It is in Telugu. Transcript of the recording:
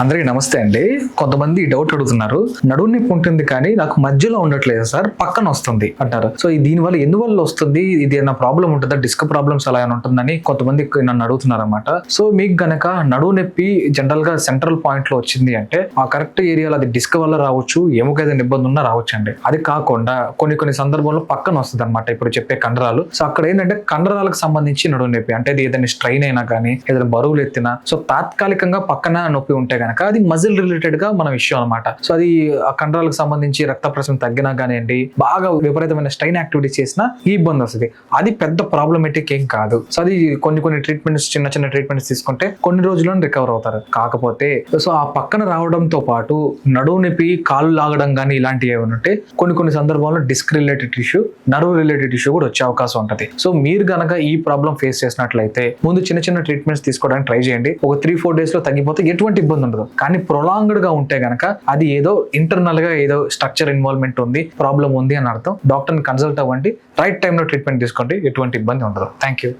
అందరికీ నమస్తే అండి. కొంతమంది డౌట్ అడుగుతున్నారు. నడువు నొప్పి ఉంటుంది కానీ నాకు మధ్యలో ఉండట్లేదు సార్ పక్కన వస్తుంది అంటారు. సో ఈ దీని వల్ల ఎందువల్ల వస్తుంది? ఇది ఏమైనా ప్రాబ్లం ఉంటుందా? డిస్క్ ప్రాబ్లమ్స్ అలా ఏమైనా ఉంటుందని కొంతమంది నన్ను అడుగుతున్నారు అనమాట సో మీకు గనక నడువు నొప్పి జనరల్గా సెంట్రల్ పాయింట్లో వచ్చింది అంటే ఆ కరెక్ట్ ఏరియాలో అది డిస్క్ వల్ల రావచ్చు ఎముక ఏదైనా ఇబ్బంది ఉన్నా రావచ్చు అండి. అది కాకుండా కొన్ని కొన్ని సందర్భంలో పక్కన వస్తుంది అనమాట ఇప్పుడు చెప్పే కండరాలు. సో అక్కడ ఏంటంటే కండరాలకు సంబంధించి నడువు నొప్పి. అంటే ఇది ఏదైనా స్ట్రైన్ అయినా కానీ ఏదైనా బరువులు ఎత్తినా. సో తాత్కాలికంగా పక్కన నొప్పి ఉంటే కనుక అది మజిల్ రిలేటెడ్గా మన విషయం అనమాట సో అది ఆ కండరాలకు సంబంధించి రక్త ప్రసరణ తగ్గినా కానివ్వండి బాగా విపరీతమైన స్ట్రైన్ యాక్టివిటీ చేసినా ఈ ఇబ్బంది వస్తుంది. అది పెద్ద ప్రాబ్లమేటిక్ ఏం కాదు. సో అది కొన్ని కొన్ని ట్రీట్మెంట్స్ చిన్న చిన్న ట్రీట్మెంట్స్ తీసుకుంటే కొన్ని రోజుల్లో రికవర్ అవుతారు. కాకపోతే సో ఆ పక్కన రావడంతో పాటు నడువు నొప్పి కాళ్ళు లాగడం కానీ ఇలాంటివి ఏమైనా ఉంటే కొన్ని కొన్ని సందర్భాల్లో disc related issue nerve related issue కూడా వచ్చే అవకాశం ఉంటుంది. సో మీరు గనక ఈ ప్రాబ్లం ఫేస్ చేసినట్లయితే ముందు చిన్న చిన్న ట్రీట్మెంట్స్ తీసుకోవడానికి ట్రై చేయండి. ఒక త్రీ ఫోర్ డేస్లో తగ్గిపోతే ఎటువంటి ఇబ్బంది ఉండదు. కానీ ప్రొలాంగ్డ్గా ఉంటే గనక అది ఏదో ఇంటర్నల్గా ఏదో స్ట్రక్చర్ ఇన్వాల్వ్మెంట్ ఉంది ప్రాబ్లం ఉంది అని అర్థం. డాక్టర్ని కన్సల్ట్ అవ్వండి. రైట్ టైంలో ట్రీట్మెంట్ తీసుకోండి. ఎటువంటి ఇబ్బంది ఉండదు. Thank you